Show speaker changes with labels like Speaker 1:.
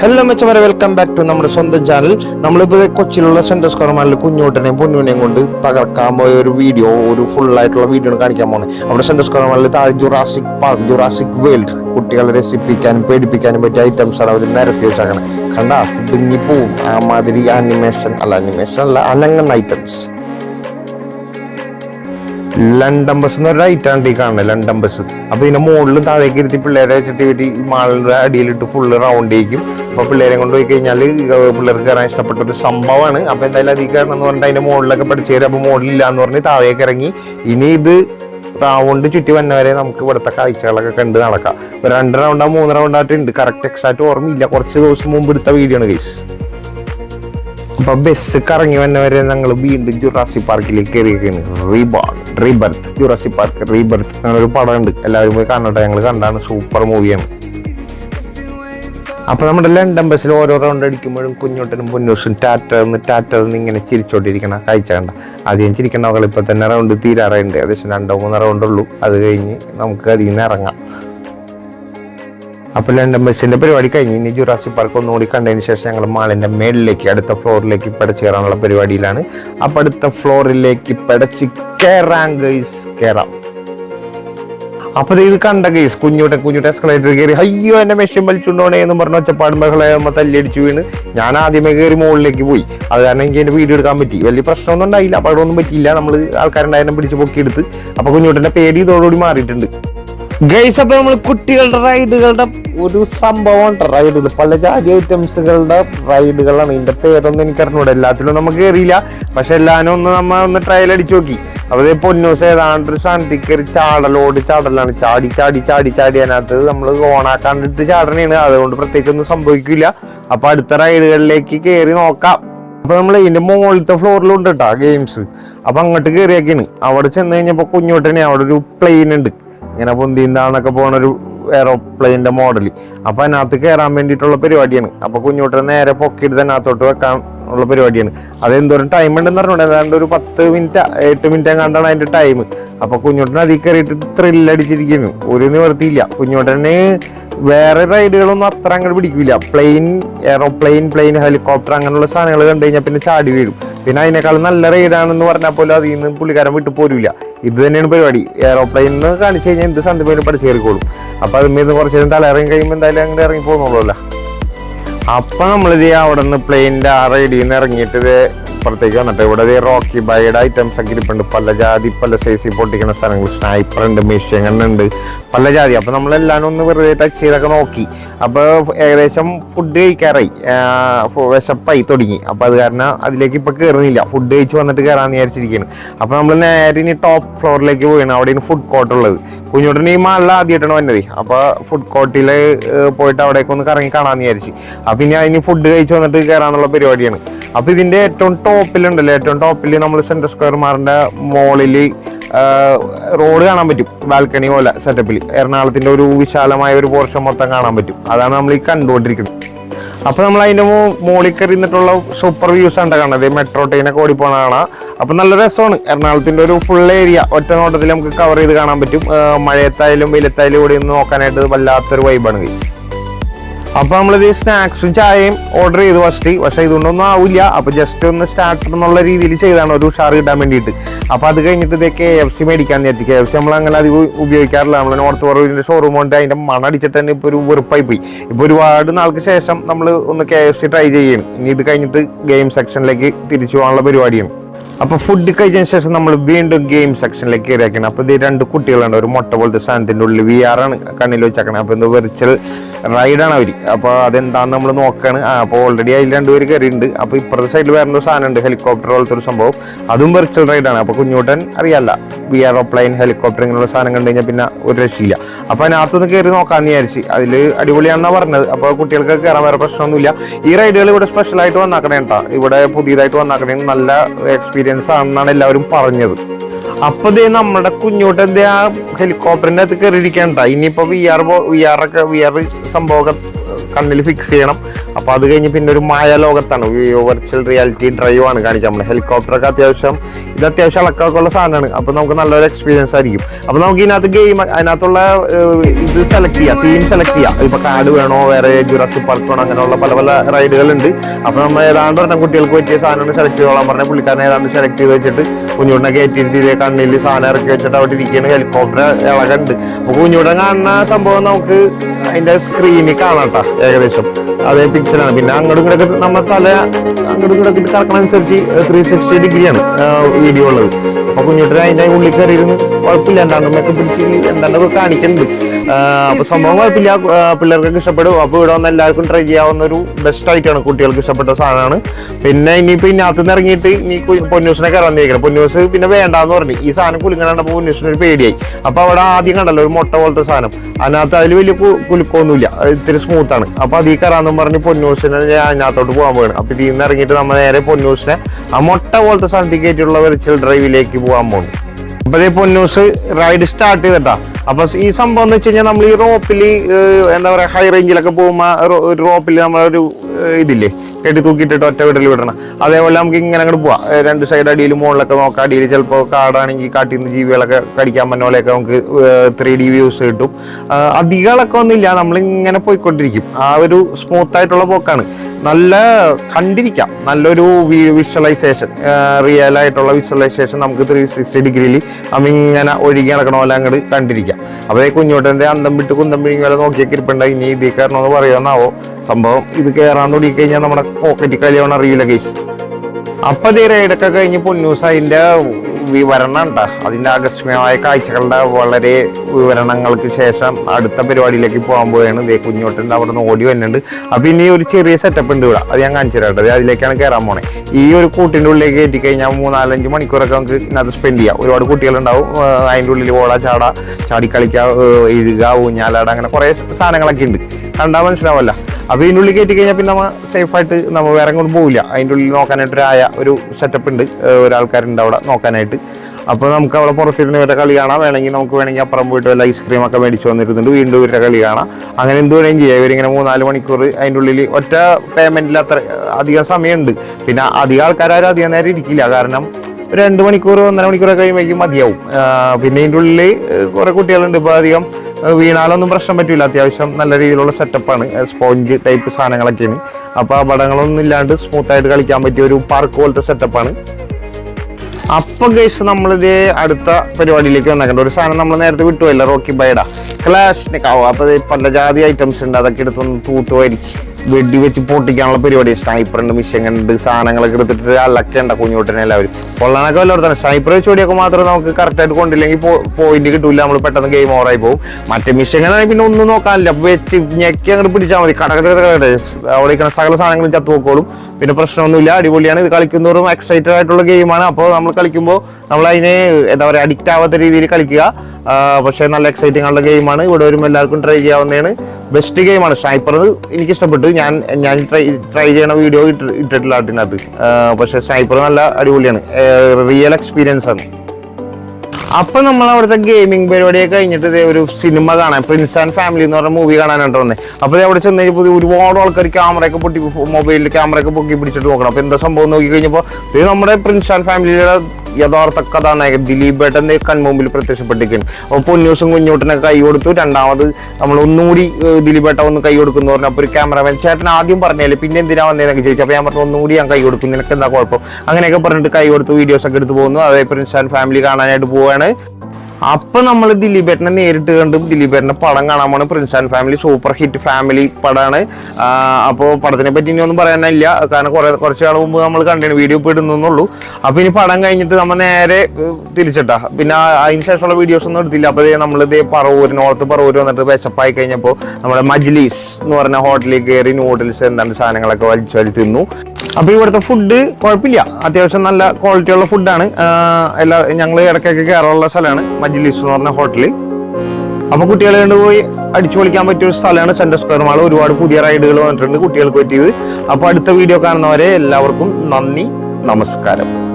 Speaker 1: Hello മെച്ചവരെ welcome back to നമ്മുടെ സ്വന്തം ചാനൽ നമ്മളിപ്പോൾ കൊച്ചിയിലുള്ള സെൻട്രൽ സ്ക്വയർ മാളിൽ കുഞ്ഞുട്ടനെയും പൊന്നൂനെയും കൊണ്ട് തകർക്കാൻ പോയ ഒരു വീഡിയോ ഒരു ഫുൾ ആയിട്ടുള്ള വീഡിയോ കാണിക്കാൻ പോകുന്നത് നമ്മുടെ സെൻട്രൽ സ്ക്വയർ മാളിൽ താഴെ ജുറാസിക് പാർക്ക് ജുറാസിക് വേൾഡ് കുട്ടികളെ രസിപ്പിക്കാനും പേടിപ്പിക്കാനും പറ്റിയ ഐറ്റംസ് ആണ് അവർ നിരത്തി വെച്ചേക്കണം. കണ്ട കുടുങ്ങി പോവും. ആ മാതിരി ആനിമേഷൻ അല്ല അനിമേഷൻ അല്ല അനങ്ങുന്ന ഐറ്റംസ് ലണ്ടൻ ബസ് എന്ന് ഒരു ഐറ്റാണ് ഈ കാണുന്നത് ലണ്ടൻ ബസ് അപ്പൊ ഇതിന്റെ മുകളിൽ താഴേക്ക് ഇരുത്തി പിള്ളേരെ വെച്ചിട്ട് ഇവർ ഈ മാളിന്റെ അടിയിലിട്ട് ഫുള്ള് റൗണ്ട് ചെയ്യിക്കും. അപ്പൊ പിള്ളേരെ കൊണ്ട് പോയി കഴിഞ്ഞാൽ പിള്ളേർക്ക് കയറാൻ ഇഷ്ടപ്പെട്ട ഒരു സംഭവമാണ് അപ്പൊ എന്തായാലും അധികം കാരണം എന്ന് പറഞ്ഞാൽ അതിന്റെ മുകളിലൊക്കെ പഠിച്ചു തരും. അപ്പൊ മുകളിലില്ല എന്ന് പറഞ്ഞ് താഴേക്ക് ഇറങ്ങി. ഇനി ഇത് റൗണ്ട് ചുറ്റി വന്നവരെ നമുക്ക് ഇവിടുത്തെ കാഴ്ചകളൊക്കെ കണ്ട് നടക്കാം. രണ്ട് റൗണ്ടാ മൂന്ന് റൗണ്ടായിട്ട് ഉണ്ട് കറക്റ്റ് എക്സാക്ട് ഓർമ്മയില്ല. കുറച്ച് ദിവസം മുമ്പ് എടുത്ത വീഡിയോ ആണ് ഗൈസ് അപ്പൊ ബസ് കറങ്ങി വന്നവരെ ഞങ്ങൾ വീണ്ടും ജുറാസി പാർക്കിലേക്ക് കയറിയിരിക്കുന്നു reborn rebirth Jurassic park rebirth അങ്ങനൊരു പടം ഉണ്ട് എല്ലാവരും പോയി കാണട്ടെ. ഞങ്ങൾ കണ്ടാണ് സൂപ്പർ മൂവിയാണ് അപ്പൊ നമ്മുടെ ലണ്ടൻ ബസ്സിൽ ഓരോ റൗണ്ട് അടിക്കുമ്പോഴും കുഞ്ഞോട്ടനും പൊന്നൂസും ടാറ്റ നിന്ന് നിന്ന് ഇങ്ങനെ ചിരിച്ചോണ്ടിരിക്കണ കാഴ്ച കണ്ട. ആദ്യം ചിരിക്കണ്ട അവൾ ഇപ്പൊ തന്നെ റൗണ്ട് തീരാറുണ്ട് ഏകദേശം രണ്ടോ മൂന്നോ റൗണ്ട് ഉള്ളൂ. അത് കഴിഞ്ഞ് നമുക്ക് അതിൽ നിന്ന് ഇറങ്ങാം. അപ്പൊ ലണ്ടൻ ബസ്സിന്റെ പരിപാടി കഴിഞ്ഞ് ഇനി ജുറാസി പാർക്ക് ഒന്നുകൂടി കണ്ടതിന് ശേഷം ഞങ്ങൾ മാളിന്റെ മേളിലേക്ക് അടുത്ത ഫ്ലോറിലേക്ക് പടച്ച് കയറാനുള്ള പരിപാടിയിലാണ്. അപ്പൊ അടുത്ത ഫ്ലോറിലേക്ക് പടച്ച് കയറാം ഗൈസ് കയറാം. അപ്പൊ ഇത് കണ്ട ഗൈസ് കുഞ്ഞൂട്ടൻ കുഞ്ഞൂട്ടൻ എസ്കലേറ്റർ കയറി അയ്യോ എന്റെ മെഷീൻ വലിച്ചുണ്ടോണേ എന്ന് പറഞ്ഞ ഒച്ചപ്പാടും ബഹളാകുമ്പോ തല്ലിയടിച്ചു വീണ്. ഞാൻ ആദ്യമേ കയറി മുകളിലേക്ക് പോയി. അത് കാരണം എനിക്ക് എന്റെ വീഡിയോ എടുക്കാൻ പറ്റി. വലിയ പ്രശ്നമൊന്നും ഉണ്ടായില്ല. അപകടമൊന്നും പറ്റിയില്ല. നമ്മൾ ആൾക്കാരുണ്ടായിരുന്നു പിടിച്ച് പൊക്കിയെടുത്ത്. അപ്പൊ കുഞ്ഞൂട്ടന്റെ പേടി ഇതോടുകൂടി മാറിയിട്ടുണ്ട്. ഗൈസ് അപ്പൊ നമ്മൾ കുട്ടികളുടെ റൈഡുകളുടെ ഒരു സംഭവം റൈഡുകൾ പല ജാതി ഐറ്റംസുകളുടെ റൈഡുകളാണ് ഇതിന്റെ പേരൊന്നും എനിക്ക് അറിഞ്ഞൂടെ എല്ലാത്തിലും നമുക്ക് കയറിയില്ല പക്ഷെ എല്ലാവരും ഒന്ന് നമ്മ ഒന്ന് ട്രയൽ അടിച്ചു നോക്കി. അപ്പൊ പൊന്നൂസ് ഏതാണ്ട് ഒരു കയറി ചാടലോട് ചാടലാണ്. ചാടി ചാടി ചാടി ചാടി. അതിനകത്ത് നമ്മൾ ഓണാക്കാണ്ടിട്ട് ചാടണേണ്. അതുകൊണ്ട് പ്രത്യേകിച്ച് ഒന്നും സംഭവിക്കില്ല അപ്പൊ അടുത്ത റൈഡുകളിലേക്ക് കയറി നോക്കാം. അപ്പൊ നമ്മൾ ഇതിന്റെ മുകളിലത്തെ ഫ്ലോറിലുണ്ട് കേട്ടോ ഗെയിംസ് അപ്പൊ അങ്ങോട്ട് കയറിയൊക്കെയാണ് അവിടെ ചെന്ന് കഴിഞ്ഞപ്പോ കുഞ്ഞോട്ടനെ അവിടെ ഒരു പ്ലെയിൻ ഉണ്ട്. ഇങ്ങനെ പൊന്തിന്താന്നൊക്കെ പോണ ഒരു എയറോപ്ലെയിന്റെ മോഡൽ അപ്പോൾ അതിനകത്ത് കയറാൻ വേണ്ടിയിട്ടുള്ള പരിപാടിയാണ്. അപ്പോൾ കുഞ്ഞുട്ടനെ നേരെ പൊക്കിയിട്ട് അതിനകത്തോട്ട് വെക്കാൻ ഉള്ള പരിപാടിയാണ്. അത് എന്തോരം ടൈം ഉണ്ടെന്ന് പറഞ്ഞോണ്ട് ഏതാണ്ട് ഒരു പത്ത് മിനിറ്റ് എട്ട് മിനിറ്റ് എങ്ങാണ്ടാണ് അതിന്റെ ടൈം അപ്പോൾ കുഞ്ഞോട്ടൻ അതിൽ കയറിയിട്ട് ത്രില്ലടിച്ചിരിക്കുന്നു ഒരു നിവർത്തിയില്ല കുഞ്ഞോട്ടന് വേറെ റൈഡുകളൊന്നും അത്ര അങ്ങോട്ട് പിടിക്കില്ല പ്ലെയിൻ എയറോപ്ലെയിൻ പ്ലെയിൻ ഹെലികോപ്റ്റർ അങ്ങനെയുള്ള സാധനങ്ങൾ കണ്ടു കഴിഞ്ഞാൽ പിന്നെ ചാടി വീഴും. പിന്നെ അതിനേക്കാൾ നല്ല റൈഡാണെന്ന് പറഞ്ഞാൽ പോലും അതിൽ നിന്ന് പുള്ളിക്കാരൻ വിട്ടു പോരില്ല ഇത് തന്നെയാണ് പരിപാടി. എയറോപ്ലെയിൻ എന്ന് കാണിച്ചു കഴിഞ്ഞാൽ എന്ത് സന്ദർഭം പഠിച്ചു കയറിക്കോളും അപ്പൊ അതിന്മേൽ കുറച്ച് നേരം തല ഇറങ്ങി കഴിയുമ്പോൾ എന്തായാലും അങ്ങനെ ഇറങ്ങി പോകുന്നുള്ളൂ അപ്പൊ നമ്മളിത് അവിടെ നിന്ന് പ്ലെയിനിന്റെ ആ റൈഡിൽ നിന്ന് ഇറങ്ങിയിട്ട് ഇത് പുറത്തേക്ക് വന്നിട്ട് ഇവിടെ റോക്കി ബൈഡ് ഐറ്റംസ് ഒക്കെ ഇരിപ്പുണ്ട്. പല ജാതി പല സൈസിൽ പൊട്ടിക്കുന്ന സ്ഥലങ്ങൾ സ്നൈപ്പർ ഉണ്ട് മെഷീൻ ഉണ്ട്. പല ജാതി. അപ്പൊ നമ്മളെല്ലാം ഒന്ന് വെറുതെ ടച്ച് ചെയ്തൊക്കെ നോക്കി. അപ്പോൾ ഏകദേശം ഫുഡ് കഴിക്കാറായി. വിശപ്പായി തുടങ്ങി. അപ്പോൾ അത് കാരണം അതിലേക്ക് ഇപ്പൊ കയറുന്നില്ല ഫുഡ് കഴിച്ച് വന്നിട്ട് കയറാന്ന് വിചാരിച്ചിരിക്കുകയാണ് അപ്പോൾ നമ്മൾ നേരെ ഇനി ടോപ്പ് ഫ്ലോറിലേക്ക് പോവുകയാണ്. അവിടെയാണ് ഫുഡ് കോർട്ട് ഉള്ളത്. കുഞ്ഞോട്ടിന് ഈ മാളിൽ ആദ്യമായിട്ടാണ് വന്നത്. അപ്പൊ ഫുഡ് കോർട്ടിൽ പോയിട്ട് അവിടേക്ക് ഒന്ന് കറങ്ങി കാണാന്ന് വിചാരിച്ചു. അപ്പൊ ഇനി അതിന് ഫുഡ് കഴിച്ച് വന്നിട്ട് കയറാന്നുള്ള പരിപാടിയാണ്. അപ്പൊ ഇതിന്റെ ഏറ്റവും ടോപ്പിലുണ്ടല്ലോ ഏറ്റവും ടോപ്പിൽ നമ്മൾ സെൻട്രൽ സ്ക്വയർ മാറിന്റെ മോളിൽ റോഡ് കാണാൻ പറ്റും. ബാൽക്കണി പോലെ സെറ്റപ്പിൽ എറണാകുളത്തിന്റെ ഒരു വിശാലമായ ഒരു പോർഷൻ മൊത്തം കാണാൻ പറ്റും. അതാണ് നമ്മൾ ഈ കണ്ടുകൊണ്ടിരിക്കുന്നത്. അപ്പൊ നമ്മൾ അതിന്റെ മോളിൽ കയറി നിന്നിട്ടുള്ള സൂപ്പർ വ്യൂസ് ആണ് കാണുന്നത്. മെട്രോ ട്രെയിനൊക്കെ ഓടിപ്പോണ കാണാം. അപ്പൊ നല്ല രസമാണ്. എറണാകുളത്തിന്റെ ഒരു ഫുൾ ഏരിയ ഒറ്റ നോട്ടത്തിൽ നമുക്ക് കവർ ചെയ്ത് കാണാൻ പറ്റും. മഴയത്തായാലും വെയിലത്തായാലും ഇവിടെ നിന്ന് നോക്കാനായിട്ട് വല്ലാത്തൊരു വൈബാണ് ഗൈസ് അപ്പൊ നമ്മളിത് സ്നാക്സും ചായയും ഓർഡർ ചെയ്തു ഫസ്റ്റ് പക്ഷെ ഇതുകൊണ്ടൊന്നും ആവില്ല. അപ്പൊ ജസ്റ്റ് ഒന്ന് സ്റ്റാർട്ടർ എന്നുള്ള രീതിയിൽ ചെയ്താണ് ഒരു ഉഷാർ കിട്ടാൻ വേണ്ടിയിട്ട്. അപ്പൊ അത് കഴിഞ്ഞിട്ട് ഇത് കെ എഫ് സി മേടിക്കാൻ വിചാരിച്ചു. കെ എഫ് സി നമ്മൾ അങ്ങനെ അധികം ഉപയോഗിക്കാറില്ല. നമ്മൾ നോർത്ത് പറവൂരിന്റെ ഷോറൂം കൊണ്ട് അതിന്റെ മണടിച്ചിട്ട് തന്നെ ഇപ്പൊ ഒരു വെറുപ്പായി പോയി. ഇപ്പൊ ഒരുപാട് നാൾക്ക് ശേഷം നമ്മൾ ഒന്ന് കെ എഫ് സി ട്രൈ ചെയ്യണം. ഇനി ഇത് കഴിഞ്ഞിട്ട് ഗെയിം സെക്ഷനിലേക്ക് തിരിച്ചു പോകാനുള്ള പരിപാടിയാണ്. അപ്പൊ ഫുഡ് കഴിച്ചതിന് ശേഷം നമ്മൾ വീണ്ടും ഗെയിം സെക്ഷനിലേക്ക് കയറിയാക്കണം. അപ്പൊ ഇത് രണ്ട് കുട്ടികളുണ്ട് ഒരു മുട്ട പോലത്തെ സാധനത്തിന്റെ ഉള്ളിൽ വി ആണ് കണ്ണിൽ വെച്ചേക്കണം. അപ്പൊ എന്തോ വെർച്വൽ റൈഡാണ് അവർ അപ്പൊ അതെന്താന്ന് നമ്മൾ നോക്കാണ്. ആ അപ്പൊ ഓൾറെഡി അതിൽ രണ്ടുപേര് കയറിയിട്ടുണ്ട്. അപ്പൊ ഇപ്പുറത്തെ സൈഡിൽ വേറെ ഒരു സാധനം ഉണ്ട്. ഹെലികോപ്റ്റർ പോലത്തെ ഒരു സംഭവം. അതും വെർച്വൽ റൈഡാണ് അപ്പൊ കുഞ്ഞൂട്ടൻ അറിയാല്ല. വി പ്ലെയിൻ ഹെലികോപ്റ്റർ ഇങ്ങനെയുള്ള സാധനം കണ്ടു കഴിഞ്ഞാൽ പിന്നെ ഒരു രക്ഷയില്ല. അപ്പൊ അതിനകത്തൊന്ന് കയറി നോക്കാന്ന് വിചാരിച്ച്. അതിൽ അടിപൊളിയാണെന്നാ പറഞ്ഞത്. അപ്പൊ കുട്ടികൾക്ക് കയറാൻ വേറെ പ്രശ്നമൊന്നുമില്ല. ഈ റൈഡുകൾ ഇവിടെ സ്പെഷ്യലായിട്ട് വന്നാക്കണേ കേട്ടോ ഇവിടെ പുതിയതായിട്ട് വന്നാക്കണേ. നല്ല എക്സ്പീരിയൻസ് ആണെന്നാണ് എല്ലാവരും പറഞ്ഞത്. അപ്പൊ ദേ നമ്മുടെ കുഞ്ഞോട്ട് എന്തേ ആ ഹെലികോപ്റ്ററിന്റെ അകത്ത് കയറിയിരിക്കണ്ട ഇനിയിപ്പോ വി ആർ വി ആർ ഒക്കെ വി ആർ സംഭവമൊക്കെ കണ്ണിൽ ഫിക്സ് ചെയ്യണം. അപ്പൊ അത് കഴിഞ്ഞ് പിന്നെ ഒരു മായ ലോകത്താണ്. വെർച്വൽ റിയാലിറ്റി ഡ്രൈവ് ആണ് കാണിക്കാൻ ഹെലികോപ്റ്റർ ഹെലികോപ്റ്ററൊക്കെ അത്യാവശ്യം ഇത് അത്യാവശ്യം അളക്കാക്കുള്ള സാധനമാണ്. അപ്പൊ നമുക്ക് നല്ലൊരു എക്സ്പീരിയൻസ് ആയിരിക്കും. അപ്പൊ നമുക്ക് ഇതിനകത്ത് ഗെയിം അതിനകത്തുള്ള ഇത് സെലക്ട് ചെയ്യാം. തീം സെലക്ട് ചെയ്യാം. ഇപ്പൊ കാട് വേണോ വേറെ ജുറാസി പാർക്ക് വേണോ അങ്ങനെയുള്ള പല പല റൈഡുകൾ ഉണ്ട് അപ്പൊ നമ്മൾ ഏതാണ്ട് പറഞ്ഞ കുട്ടികൾക്ക് പറ്റിയ സാധനം സെലക്ട് ചെയ്തോളാൻ പറഞ്ഞ പുള്ളിക്കാരനെ ഏതാണ്ട് സെലക്ട് ചെയ്ത് വെച്ചിട്ട് കുഞ്ഞുണ്ണെ കയറ്റിയിരുത്തി കണ്ണിൽ സാധനം ഇറക്കി വെച്ചിട്ട് അവിടെ ഇരിക്കുന്ന ഹെലികോപ്റ്റർ ഇളകുണ്ട്. അപ്പൊ കുഞ്ഞുടൻ കാണുന്ന സംഭവം നമുക്ക് അതിന്റെ സ്ക്രീനിൽ കാണാട്ടാ ഏകദേശം. അതേ പിക്ചറാണ് പിന്നെ അങ്ങോട്ടും ഇങ്ങോട്ടൊക്കെ നമ്മൾ തല അങ്ങോട്ടും ഇങ്ങോട്ടൊക്കെ കറക്കണ അനുസരിച്ച് ത്രീ സിക്സ്റ്റി ഡിഗ്രിയാണ് വീഡിയോ ഉള്ളത്. അപ്പൊ കുഞ്ഞുട്ടൻ അതിന്റെ ഉള്ളിൽ കയറിയിരുന്ന്. കുഴപ്പമില്ല. മെക്കപ്പ് പിടിച്ച് എന്താണ്ടൊക്കെ കാണിക്കുന്നുണ്ട് അപ്പൊ സംഭവം കുഴപ്പമില്ല. ആ, പിള്ളേർക്കൊക്കെ ഇഷ്ടപ്പെടും. അപ്പൊ ഇവിടെ വന്ന് എല്ലാവർക്കും ട്രൈ ചെയ്യാവുന്ന ഒരു ബെസ്റ്റ് ആയിട്ടാണ് കുട്ടികൾക്ക് ഇഷ്ടപ്പെട്ട സാധനമാണ്. പിന്നെ ഇനിയിപ്പോ ഇതിനകത്ത് നിന്ന് ഇറങ്ങിയിട്ട് ഇനി പൊന്നൂസിനെ കയറാൻ തേക്കണം പൊന്നൂസ് പിന്നെ വേണ്ടാന്ന് പറഞ്ഞു. ഈ സാധനം കുലുങ്ങണപ്പോ പൊന്നൂസിന് ഒരു പേടിയായി. അപ്പൊ അവിടെ ആദ്യം കണ്ടല്ലോ ഒരു മുട്ട പോലത്തെ സാധനം. അതിനകത്ത് അതിൽ വലിയ കുലുക്കൊന്നുമില്ല. ഇത്തിരി സ്മൂത്ത് ആണ്. അപ്പൊ അതീ കറാന്നും പറഞ്ഞ് പൊന്നൂസിനെ ഞാൻ അതിനകത്തോട്ട് പോകാൻ പോകണം അപ്പൊ ഇതിൽ നിന്ന് ഇറങ്ങിയിട്ട് നമ്മൾ നേരെ പൊന്നൂസിനെ ആ മുട്ട പോലത്തെ സാധനത്തിൽ കയറ്റിയുള്ള വെർച്വൽ ഡ്രൈവിലേക്ക് പോകാൻ പോകുന്നു അപ്പൊ പൊന്നൂസ് റൈഡ് സ്റ്റാർട്ട് ചെയ്തിട്ടാ. അപ്പൊ ഈ സംഭവം എന്ന് വെച്ച് കഴിഞ്ഞാൽ നമ്മൾ ഈ റോപ്പിൽ എന്താ പറയാ ഹൈ റേഞ്ചിലൊക്കെ പോകുമ്പോൾ ഒരു റോപ്പിൽ നമ്മളൊരു ഇതില്ലേ കെട്ടി തൂക്കിയിട്ടിട്ട് ഒറ്റ വീട്ടിൽ വിടണം. അതേപോലെ നമുക്ക് ഇങ്ങനെ അങ്ങോട്ട് പോവാം. രണ്ട് സൈഡ് അടിയിൽ മുകളിലൊക്കെ നോക്കാം. അടിയിൽ ചിലപ്പോൾ കാടാണെങ്കിൽ കാട്ടിൽ നിന്ന് ജീവികളൊക്കെ കടിക്കാൻ പറ്റുന്ന നമുക്ക് ത്രീ ഡി വ്യൂസ് കിട്ടും. അധികളൊക്കെ ഒന്നുമില്ല നമ്മൾ ഇങ്ങനെ പോയിക്കൊണ്ടിരിക്കും. ആ ഒരു സ്മൂത്ത് ആയിട്ടുള്ള പോക്കാണ്. നല്ല കണ്ടിരിക്കാം. നല്ലൊരു വിഷ്വലൈസേഷൻ റിയൽ ആയിട്ടുള്ള വിഷ്വലൈസേഷൻ നമുക്ക് ത്രീ സിക്സ്റ്റി ഡിഗ്രിയിൽ അമിങ്ങനെ ഒഴുകി നടക്കണ പോലെ അങ്ങോട്ട് കണ്ടിരിക്കാം. അപ്പോൾ ഈ കുഞ്ഞോട്ടന്റെ അന്തം വിട്ട് കുന്തം പോലെ നോക്കിയൊക്കെ ഇരിപ്പുണ്ട്. ഇനി ഇതിൽ കയറണമെന്ന് പറയുമെന്നാവോ. സംഭവം ഇത് കയറാൻ തുടങ്ങി കഴിഞ്ഞാൽ നമ്മുടെ പോക്കറ്റ് കളിയാണ് അറിയില്ല കേസ് അപ്പം ഇതേ റൈഡൊക്കെ കഴിഞ്ഞ് പൊന്നൂസ് അതിന്റെ വിവരണം ഉണ്ടാ അതിന്റെ ആകസ്മികമായ കാഴ്ചകളുടെ വളരെ വിവരണങ്ങൾക്ക് ശേഷം അടുത്ത പരിപാടിയിലേക്ക് പോകാൻ പോവുകയാണ്. ദേ കുഞ്ഞോട്ടുണ്ട് അവിടെ നിന്ന് ഓടി വരുന്നുണ്ട്. അപ്പൊ ഇനി ഒരു ചെറിയ സെറ്റപ്പ് ഉണ്ട് ഇവിടെ. അത് ഞാൻ കാണിച്ചു തരാം. അതിലേക്കാണ് കയറാൻ പോണേ. ഈ ഒരു കൂട്ടിന്റെ ഉള്ളിലേക്ക് കയറ്റി കഴിഞ്ഞാൽ മൂന്നാലഞ്ച് മണിക്കൂറൊക്കെ നമുക്ക് ഇതിനകത്ത് സ്പെൻഡ് ചെയ്യാം. ഒരുപാട് കുട്ടികളുണ്ടാവും. അതിന്റെ ഉള്ളിൽ ഓടാ ചാടാ ചാടി കളിക്കുക എഴുതുക ഊഞ്ഞാലാട അങ്ങനെ കുറേ സാധനങ്ങളൊക്കെ ഉണ്ട്. കണ്ടാൽ മനസ്സിലാവല്ല. അപ്പൊ ഇതിന്റെ ഉള്ളിൽ കയറ്റി കഴിഞ്ഞാൽ പിന്നെ നമ്മൾ സേഫായിട്ട് നമ്മൾ വേറെ കൊണ്ട് പോവില്ല. അതിന്റെ ഉള്ളിൽ നോക്കാനായിട്ട് ഒരു സെറ്റപ്പ് ഉണ്ട്. ഒരാൾക്കാരുണ്ട് അവിടെ നോക്കാനായിട്ട്. അപ്പോൾ നമുക്ക് അവിടെ പുറത്തിരുന്ന് ഇവരുടെ കളി കാണാം. വേണമെങ്കിൽ നമുക്ക് വേണമെങ്കിൽ അപ്പുറം പോയിട്ട് വല്ല ഐസ്ക്രീം ഒക്കെ മേടിച്ച് വന്നിരുന്നുണ്ട്. വീണ്ടും ഇവരുടെ കളി കാണാം. അങ്ങനെ എന്ത് വേണമെങ്കിലും ചെയ്യാം. ഇവരിങ്ങനെ മൂന്നാൽ മണിക്കൂർ അതിന്റെ ഉള്ളിൽ ഒറ്റ പേയ്മെന്റിൽ അത്ര അധികം സമയമുണ്ട്. പിന്നെ അധികം ആൾക്കാരും അധികം നേരം ഇരിക്കില്ല. കാരണം രണ്ട് മണിക്കൂർ ഒന്നര മണിക്കൂറൊക്കെ കഴിയുമ്പോഴേക്കും മതിയാവും. പിന്നെ ഇതിന്റെ ഉള്ളിൽ കുറേ കുട്ടികളുണ്ട്. ഇപ്പോൾ അധികം വീണാലൊന്നും പ്രശ്നം പറ്റില്ല അത്യാവശ്യം നല്ല രീതിയിലുള്ള സെറ്റപ്പാണ് സ്പോഞ്ച് ടൈപ്പ് സാധനങ്ങളൊക്കെയാണ്. അപ്പോൾ അപകടങ്ങളൊന്നും ഇല്ലാണ്ട് സ്മൂത്തായിട്ട് കളിക്കാൻ പറ്റിയ ഒരു പാർക്ക് പോലത്തെ സെറ്റപ്പാണ് അപ്പൊ ഗൈസ് നമ്മളിത് അടുത്ത പരിപാടിയിലേക്ക് വന്നേക്കണ്ട ഒരു സാധനം നമ്മൾ നേരത്തെ വിട്ടുപോയില്ല റോക്കി ബൈഡ ക്ലാഷിനൊക്കെ അപ്പൊ ഇത് പല ജാതി ഐറ്റംസ് ഉണ്ട്. അതൊക്കെ എടുത്തൊന്ന് തൂത്തുവരിച്ച് വെടി വെച്ച് പൊട്ടിക്കാനുള്ള പരിപാടി. സ്നൈപ്പർ ഉണ്ട് മിഷൻ ഉണ്ട് സാധനങ്ങളൊക്കെ എടുത്തിട്ട് അല്ലക്കേണ്ട കുഞ്ഞോട്ടിനെ എല്ലാവരും. കൊള്ളാനൊക്കെ വല്ലയിടത്താണ് സ്നൈപ്പർ വെച്ച് ഓടിയൊക്കെ മാത്രം നമുക്ക് കറക്റ്റ് ആയിട്ട് കൊണ്ടില്ലെങ്കിൽ പോയിന്റ് കിട്ടൂല. നമ്മൾ പെട്ടെന്ന് ഗെയിം ഓവറായി പോകും. മറ്റേ മിഷൻ പിന്നെ ഒന്നും നോക്കാനില്ല. വെച്ച് ഞെക്കി അങ്ങോട്ട് പിടിച്ചാൽ മതി. കടകട കട കട കട. അവിടെ ഇരിക്കുന്ന സകല സാധനങ്ങളും ചത്തു നോക്കോളും പിന്നെ പ്രശ്നമൊന്നുമില്ല. അടിപൊളിയാണ്. ഇത് കളിക്കുന്നതോറും എക്സൈറ്റഡ് ആയിട്ടുള്ള ഗെയിമാണ് അപ്പോൾ നമ്മൾ കളിക്കുമ്പോൾ നമ്മൾ അതിനെ എന്താ പറയുക അഡിക്റ്റ് ആവാത്ത രീതിയിൽ കളിക്കുക. പക്ഷേ നല്ല എക്സൈറ്റിംഗ് ഉള്ള ഗെയിമാണ് ഇവിടെ വരുമ്പോൾ എല്ലാവർക്കും ട്രൈ ചെയ്യാവുന്നതാണ്. ബെസ്റ്റ് ഗെയിമാണ് സ്നൈപ്പർ എനിക്ക് ഇഷ്ടപ്പെട്ടു. ഞാൻ ഞാൻ ട്രൈ ട്രൈ ചെയ്യണ വീഡിയോ ഇട്ടിട്ടില്ല അതിനകത്ത്. ആ, പക്ഷേ സ്നൈപ്പർ നല്ല അടിപൊളിയാണ്. റിയൽ എക്സ്പീരിയൻസ് ആണ്. അപ്പം നമ്മൾ അവിടുത്തെ ഗെയിമിംഗ് പരിപാടിയൊക്കെ കഴിഞ്ഞിട്ട് ഒരു സിനിമ കാണാൻ പ്രിൻസ് ആൻഡ് ഫാമിലി എന്ന് പറഞ്ഞ മൂവി കാണാനായിട്ട് വന്നേ. അപ്പോൾ അവിടെ ചെന്ന് കഴിഞ്ഞപ്പോൾ ഒരുപാട് ആൾക്കാർ ക്യാമറയൊക്കെ പൊട്ടി മൊബൈലിൽ ക്യാമറയൊക്കെ പൊക്കി പിടിച്ചിട്ട് നോക്കണം. അപ്പോൾ എന്താ സംഭവം നോക്കി കഴിഞ്ഞപ്പോൾ ഇത് നമ്മുടെ പ്രിൻസ് ആൻഡ് ഫാമിലിയുടെ യഥാർത്ഥ കഥാനായകൻ ദിലീപ് ഏട്ടന്റെ കൺമുമ്പിൽ പ്രത്യക്ഷപ്പെട്ടിരിക്കുന്നു. അപ്പോൾ പൊന്നൂസും കുഞ്ഞോട്ടിനൊക്കെ കൈ കൊടുത്തു. രണ്ടാമത് നമ്മൾ ഒന്നുകൂടി ഏഹ്, ദിലീപ് ഏട്ടൻ ഒന്ന് കൈ കൊടുക്കുന്നു പറഞ്ഞു. അപ്പോൾ ഒരു ക്യാമറമാൻ ചേട്ടൻ ആദ്യം പറഞ്ഞല്ലേ പിന്നെ എന്തിനാ വന്നതെന്നൊക്കെ ചോദിച്ചു. അപ്പോൾ ഞാൻ പറഞ്ഞു ഒന്നുകൂടി ഞാൻ കൈ കൊടുക്കും. നിനക്ക് എന്താ കുഴപ്പം? അങ്ങനെയൊക്കെ പറഞ്ഞിട്ട് കൈ കൊടുത്ത് വീഡിയോസൊക്കെ എടുത്ത് പോകുന്നു. അതേപോലെ ഫാമിലി കാണാനായിട്ട് പോവാണ്. അപ്പൊ നമ്മൾ ദിലീപേട്ടനെ നേരിട്ട് കണ്ടും ദിലീപേട്ടന്റെ പടം കാണാൻ പോണ് prince and family super hit family പടമാണ് അപ്പോൾ പടത്തിനെ പറ്റി ഇനി ഒന്നും പറയാനില്ല കാരണം കുറെ കുറച്ച് നാൾ മുമ്പ് നമ്മൾ കണ്ടിന് വീഡിയോ ഇപ്പോൾ അപ്പൊ ഇനി പടം കഴിഞ്ഞിട്ട് നമ്മൾ നേരെ തിരിച്ചിട്ടാ. പിന്നെ അതിന് ശേഷമുള്ള വീഡിയോസ് ഒന്നും എടുത്തില്ല. അപ്പൊ നമ്മൾ ഇതേ പറവൂര് നോർത്ത് പറവൂര് വന്നിട്ട് വിശപ്പായി കഴിഞ്ഞപ്പോൾ നമ്മുടെ മജ്ലീസ് എന്ന് പറഞ്ഞ ഹോട്ടലിൽ കയറി നൂഡിൽസ് എന്താണ് സാധനങ്ങളൊക്കെ വലിച്ചു വലിച്ച് തിന്നു. അപ്പൊ ഇവിടുത്തെ ഫുഡ് കുഴപ്പമില്ല. അത്യാവശ്യം നല്ല ക്വാളിറ്റിയുള്ള ഫുഡാണ് എല്ലാ ഞങ്ങൾ ഇടയ്ക്കൊക്കെ കയറാനുള്ള സ്ഥലമാണ് മജ്ലിസ് എന്ന് പറഞ്ഞ ഹോട്ടലിൽ അപ്പൊ കുട്ടികളെ കൊണ്ടുപോയി അടിച്ചു പൊളിക്കാൻ പറ്റിയ ഒരു സ്ഥലമാണ് സെൻട്രൽ സ്ക്വയർ മാൾ ഒരുപാട് പുതിയ റൈഡുകൾ വന്നിട്ടുണ്ട് കുട്ടികൾക്ക് പറ്റിയത്. അപ്പോൾ അടുത്ത വീഡിയോ കാണുന്നവരെ എല്ലാവർക്കും നന്ദി നമസ്കാരം.